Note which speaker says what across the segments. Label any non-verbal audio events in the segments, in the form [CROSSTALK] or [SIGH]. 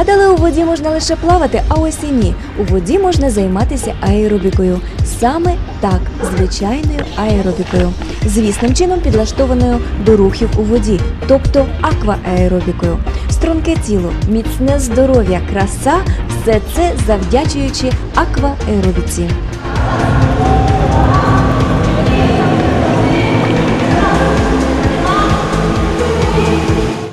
Speaker 1: Гадали, у воді можна лише плавати, а ось і ні. У воді можна займатися аеробікою. Саме так, звичайною аеробікою. Звісним чином підлаштованою до рухів у воді, тобто аквааеробікою. Струнке тіло, міцне здоров'я, краса все це завдячуючи аквааеробіці.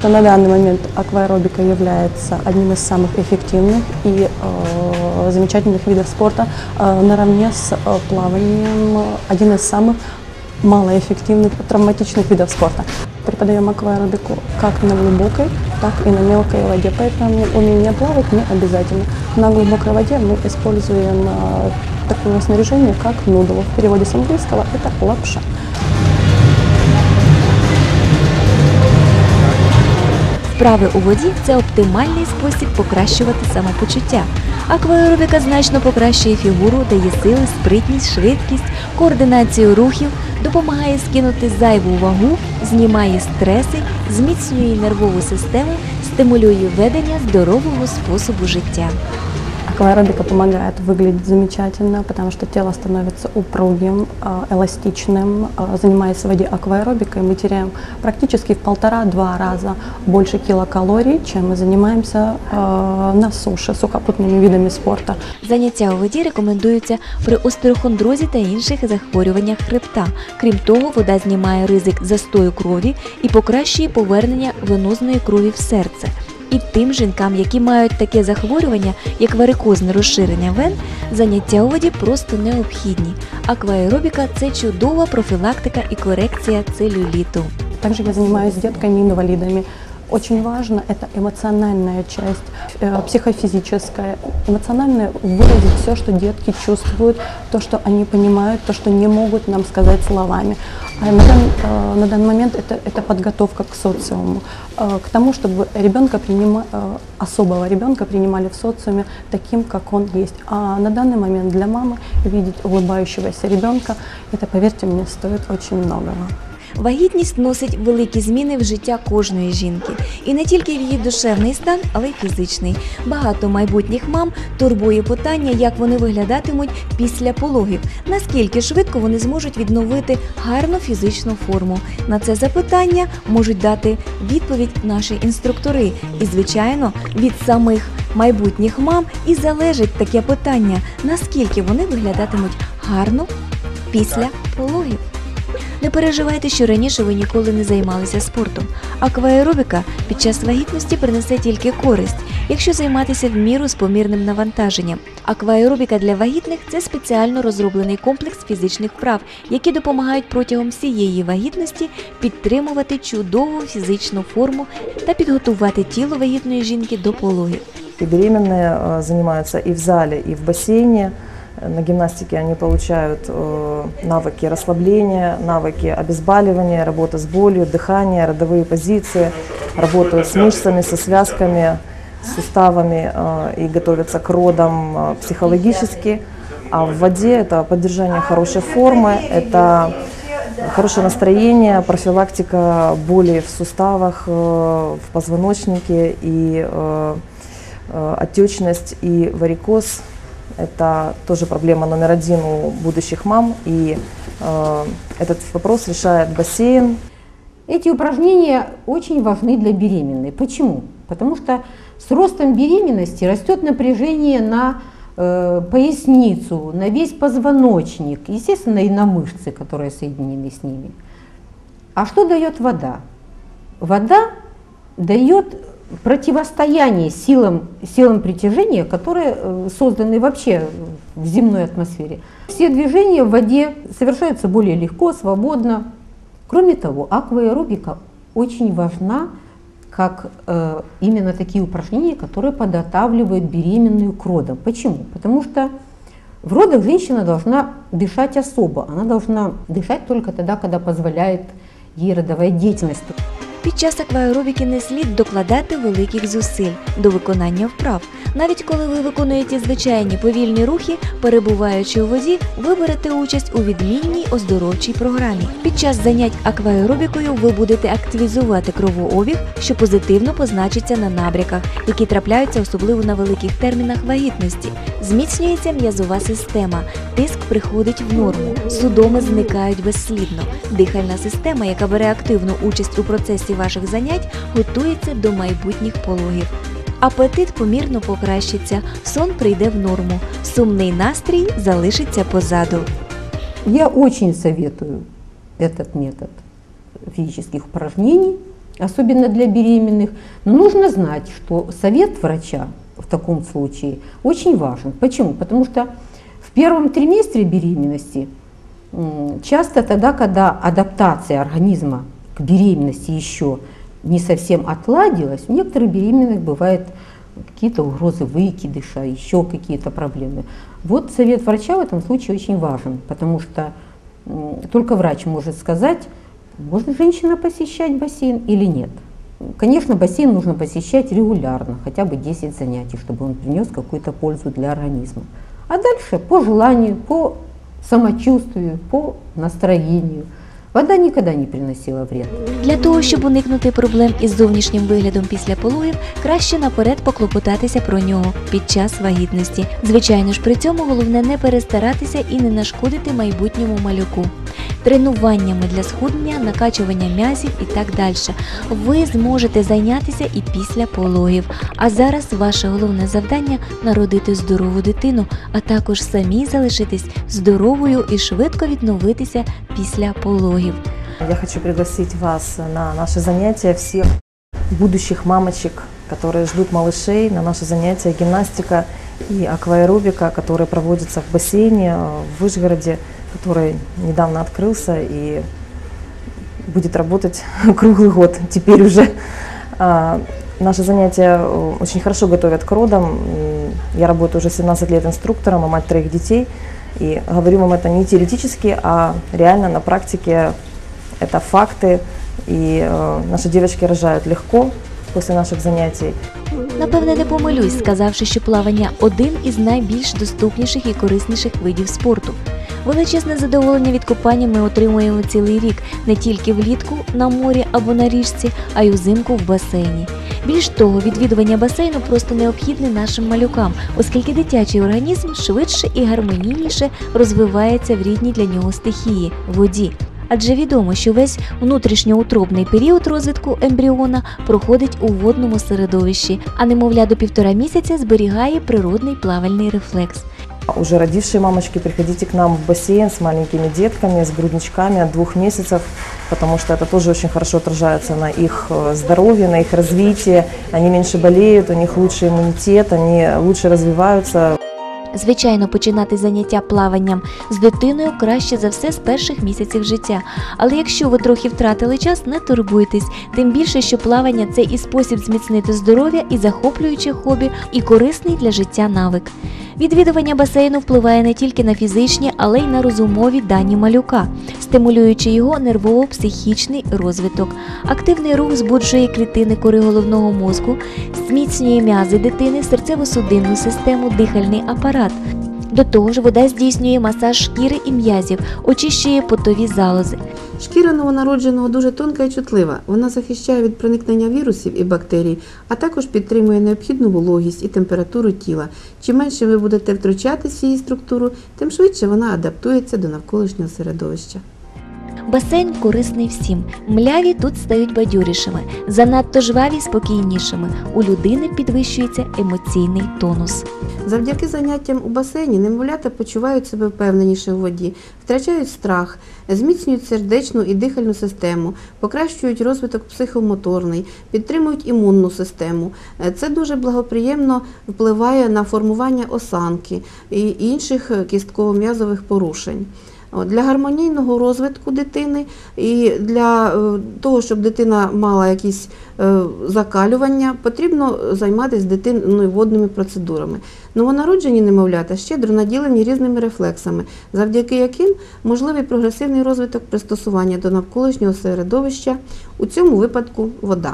Speaker 2: То На данный момент акваэробика является одним из самых эффективных и э, замечательных видов спорта э, наравне с э, плаванием, один из самых малоэффективных травматичных видов спорта. Преподаем акваэробику как на глубокой, так и на мелкой воде, поэтому умение плавать не обязательно. На глубокой воде мы используем э, такое снаряжение, как нудл. В переводе с английского это лапша.
Speaker 1: Вправи у воді це оптимальний спосіб покращувати самопочуття. Акваеробіка значно покращує фігуру, дає сили, спритність, швидкість, координацію рухів, допомагає скинути зайву вагу, знімає стреси, зміцнює нервову систему, стимулює ведення здорового способу життя.
Speaker 2: Акваэробика помогает выглядеть замечательно, потому что тело становится упругим, э, эластичным. Э, Занимаясь в воде акваэробикой, мы теряем практически в полтора-два раза больше килокалорий, чем мы занимаемся э, на суше сухопутными видами спорта.
Speaker 1: Заняття у воді рекомендуються при остерохондрозі та інших захворюваннях хребта. Крім того, вода знімає ризик застою крові і покращує повернення венозної крові в серце. І тим жінкам, які мають таке захворювання, як варикозне розширення вен, заняття у воді просто необхідні. Акваеробіка це чудова профілактика і корекція целюліту.
Speaker 2: Также я занимаюсь з детками-инвалидами. Очень важно это эмоциональная часть, э, психофизическая, эмоциональная выразить все, что детки чувствуют, то, что они понимают, то, что не могут нам сказать словами. А на, дан- э, на данный момент это, это подготовка к социуму, э, к тому, чтобы ребенка принима, особого ребенка принимали в социуме таким, как он есть. А на данный момент для мамы видеть улыбающегося ребенка, это, поверьте мне, стоит очень многого.
Speaker 1: Вагітність носить великі зміни в життя кожної жінки, і не тільки в її душевний стан, але й фізичний. Багато майбутніх мам турбує питання, як вони виглядатимуть після пологів, наскільки швидко вони зможуть відновити гарну фізичну форму. На це запитання можуть дати відповідь наші інструктори. І, звичайно, від самих майбутніх мам і залежить таке питання, наскільки вони виглядатимуть гарно після пологів. Не переживайте, що раніше ви ніколи не займалися спортом. Акваеробіка під час вагітності принесе тільки користь, якщо займатися в міру з помірним навантаженням. Акваеробіка для вагітних це спеціально розроблений комплекс фізичних вправ, які допомагають протягом всієї вагітності підтримувати чудову фізичну форму та підготувати тіло вагітної жінки до пологів.
Speaker 3: И беременные э, занимаются и в зале, и в бассейне. На гимнастике они получают э, навыки расслабления, навыки обезболивания, работы с болью, дыхания, родовые позиции, работают с мышцами, со связками, с суставами э, и готовятся к родам э, психологически. А в воде это поддержание хорошей формы, это хорошее настроение, профилактика боли в суставах, в позвоночнике и отечность и варикоз. Это тоже проблема номер один у будущих мам. И э, этот вопрос решает бассейн,
Speaker 4: Эти упражнения очень важны для беременной. Почему? Потому что с ростом беременности растет напряжение на э, поясницу, на весь позвоночник, естественно, и на мышцы, которые соединены с ними. А что дает вода? Вода дает противостояние силам, силам притяжения, которые э, созданы вообще в земной атмосфере. Все движения в воде совершаются более легко, свободно. Кроме того, акваэробика очень важна как э, именно такие упражнения, которые подготавливают беременную к родам. Почему? Потому что в родах женщина должна дышать особо. Она должна дышать только тогда, когда позволяет ей родовая деятельность.
Speaker 1: Під час акваеробіки не слід докладати великих зусиль до виконання вправ. Навіть коли ви виконуєте звичайні повільні рухи, перебуваючи у воді, ви берете участь у відмінній оздоровчій програмі. Під час занять акваеробікою ви будете активізувати кровообіг, що позитивно позначиться на набряках, які трапляються особливо на великих термінах вагітності. Зміцнюється м'язова система, тиск приходить в норму, судоми зникають безслідно. Дихальна система, яка бере активну участь у процесі ваших занять, готується до майбутніх пологів. Апетит помірно покращиться, сон прийде в норму, сумний настрій залишиться позаду.
Speaker 4: Я очень советую этот метод физических упражнений, особенно для беременных. Но нужно знать, что совет врача в таком случае очень важен. Почему? Потому что в первом триместре беременности м, часто тогда, когда адаптация организма к беременности еще не совсем отладилась, у некоторых беременных бывают какие-то угрозы выкидыша, еще какие-то проблемы. Вот совет врача в этом случае очень важен, потому что только врач может сказать, может женщина посещать бассейн или нет. Конечно, бассейн нужно посещать регулярно, хотя бы 10 занятий, чтобы он принес какую-то пользу для организма. А дальше по желанию, по самочувствию, по настроению. Вода ніколи не приносила вред.
Speaker 1: Для того, щоб уникнути проблем із зовнішнім виглядом після пологів, краще наперед поклопотатися про нього під час вагітності. Звичайно ж, при цьому головне не перестаратися і не нашкодити майбутньому малюку Тренуваннями для схуднення, накачування м'язів і так далі. Ви зможете зайнятися і після пологів. А зараз ваше головне завдання народити здорову дитину, а також самі залишитись здоровою і швидко відновитися після пологів.
Speaker 3: Я хочу пригласить вас на наши занятия всех будущих мамочек, которые ждут малышей, на наши занятия гимнастика и акваэробика, которые проводятся в бассейне э, в Вышгороде, который недавно открылся и будет работать [LAUGHS] круглый год теперь уже. А, Наши занятия э, очень хорошо готовят к родам. М, Я работаю уже 17 лет инструктором, а мать троих детей. И говорю вам это не теоретически, а реально на практике это факты. И э, наши девочки рожают легко после наших занятий.
Speaker 1: Напевне, не помилюсь, сказавши, що плавання один із найбільш доступніших і корисніших видів спорту. Величезне задоволення від купання ми отримуємо цілий рік не тільки влітку на морі або на річці, а й узимку в басейні. Більш того, відвідування басейну просто необхідне нашим малюкам, оскільки дитячий організм швидше і гармонійніше розвивається в рідній для нього стихії воді. Адже відомо, що весь внутрішньоутробний період розвитку ембріона проходить у водному середовищі, а немовля до півтора місяця зберігає природний плавальний рефлекс.
Speaker 3: Уже родившие мамочки, приходите к нам в бассейн с маленькими детками, с грудничками от двух месяцев, потому что это тоже очень хорошо отражается на их э, здоровье, на их развитии. Они меньше болеют, у них лучший иммунитет, они лучше развиваются,
Speaker 1: Звичайно, починати заняття плаванням з дитиною краще за все з перших місяців життя. Але якщо ви трохи втратили час, не турбуйтесь. Тим більше, що плавання це і спосіб зміцнити здоров'я, і захоплююче хобі, і корисний для життя навик. Відвідування басейну впливає не тільки на фізичні, але й на розумові дані малюка, стимулюючи його нервово-психічний розвиток. Активний рух збуджує клітини кори головного мозку, зміцнює м'язи дитини, серцево-судинну систему, дихальний апарат. До того ж, вода здійснює масаж шкіри і м'язів, очищує потові залози.
Speaker 5: Шкіра новонародженого дуже тонка і чутлива. Вона захищає від проникнення вірусів і бактерій, а також підтримує необхідну вологість і температуру тіла. Чим менше ви будете втручатись в її структуру, тим швидше вона адаптується до навколишнього середовища.
Speaker 1: Басейн корисний всім. Мляві тут стають бадьорішими, занадто жваві спокійнішими. У людини підвищується емоційний тонус.
Speaker 5: Завдяки заняттям у басейні немовлята почувають себе впевненіше у воді, втрачають страх, зміцнюють сердечну і дихальну систему, покращують розвиток психомоторний, підтримують імунну систему. Е, Це дуже благоприємно впливає на формування осанки і інших е, кістково-м'язових порушень. Для гармонійного розвитку дитини і для е, того, щоб дитина мала якісь е, закалювання, потрібно займатися дитиною водними процедурами. Новонароджені немовлята щедро наділені різними рефлексами, завдяки яким можливий прогресивний розвиток пристосування до навколишнього середовища, у цьому випадку вода.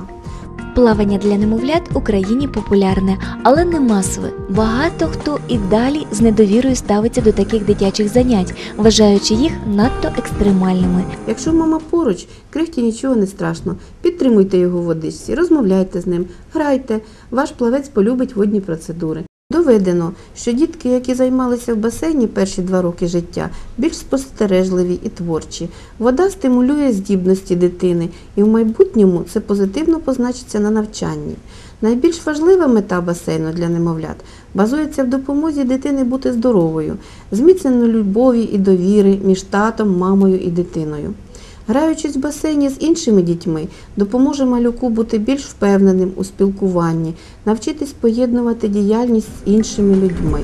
Speaker 1: Плавання для немовлят в Україні популярне, але не масове. Багато хто і далі з недовірою ставиться до таких дитячих занять, вважаючи їх надто екстремальними.
Speaker 5: Якщо мама поруч, крихті нічого не страшно. Підтримуйте його в водичці, розмовляйте з ним, грайте. Ваш плавець полюбить водні процедури. Доведено, що дітки, які займалися в басейні перші два роки життя, більш спостережливі і творчі. Вода стимулює здібності дитини, і в майбутньому це позитивно позначиться на навчанні. Найбільш важлива мета басейну для немовлят базується в допомозі дитини бути здоровою, зміцнено любові і довіри між татом, мамою і дитиною. Граючись в басейні з іншими дітьми, допоможе малюку бути більш впевненим у спілкуванні, навчитись поєднувати діяльність з іншими людьми.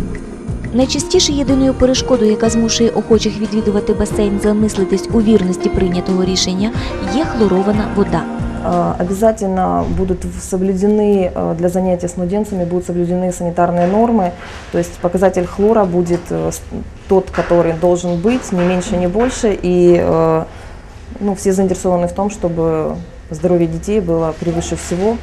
Speaker 1: Найчастіше єдиною перешкодою, яка змушує охочих відвідувати басейн замислитись у вірності прийнятого рішення, є хлорована вода.
Speaker 3: Э, Обязательно будут в- соблюдены э, для занятий с младенцами будут соблюдены санитарные нормы, то есть показатель хлора будет э, с- тот, который должен быть, не меньше, не больше, и э, ну, все заинтересованы в том, чтобы здоровье детей было превыше всего,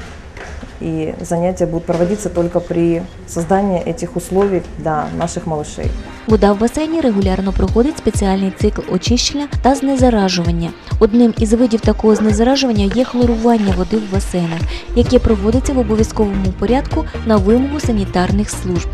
Speaker 3: и занятия будут проводиться только при создании этих условий для наших малышей.
Speaker 1: Вода в басейні регулярно проходить спеціальний цикл очищення та знезаражування. Одним із видів такого знезаражування є хлорування води в басейнах, яке проводиться в обов'язковому порядку на вимогу санітарних служб.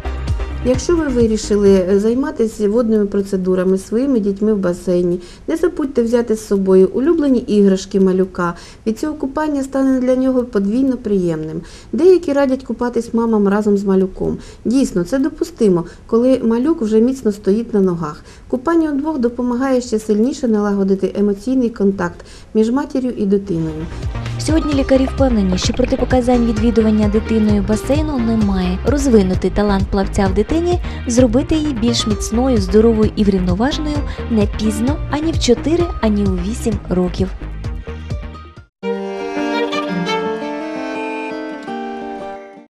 Speaker 5: Якщо ви вирішили е, займатися водними процедурами своїми дітьми в басейні, не забудьте взяти з собою улюблені іграшки малюка. Від цього купання стане для нього подвійно приємним. Деякі радять купатись мамам разом з малюком. Дійсно, це допустимо, коли малюк вже міцно стоїть на ногах. Купання удвох допомагає ще сильніше налагодити емоційний контакт між матір'ю і дитиною.
Speaker 1: Сьогодні лікарі впевнені, що протипоказань відвідування дитиною басейну немає. Розвинути талант плавця в дитині, зробити її більш міцною, здоровою і врівноваженою не пізно ані в 4, ані у 8 років.